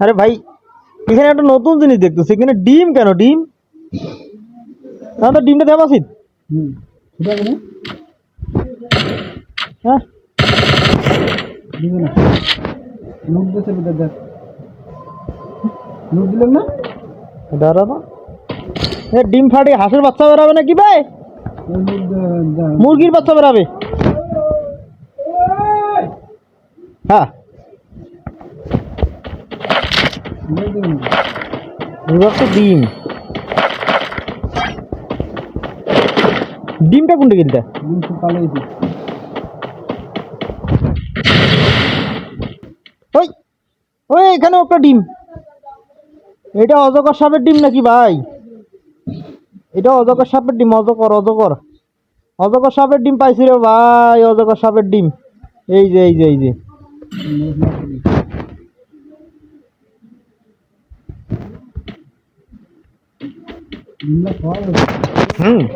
আরে ভাই এখানে একটা নতুন জিনিস দেখতেছি এখানে ডিম কেন ডিম? না তো ডিমটা দেওয়া উচিত হ্যাঁ? না। নোট দিতে দেখ। নোট দিলাম না? দাঁড়া না এ ডিম ফাটে হাঁসের বাচ্চা বেরাবে নাকি ভাই। মুরগির বাচ্চা বেরাবে। হ্যাঁ নোট দিলাম না। এবার তো ডিম। ডিমটা কোনটা কিনতে দিন তো পালাইছি ওই ওই এখানেও একটা ডিম। এটা অজগর সাপের ডিম নাকি ভাই? এটা অজগর সাপের ডিম অজগর অজগর। অজগর সাপের ডিম পাইছি রে ভাই অজগর সাপের ডিম। এই যে এই যে এই যে। Hmm.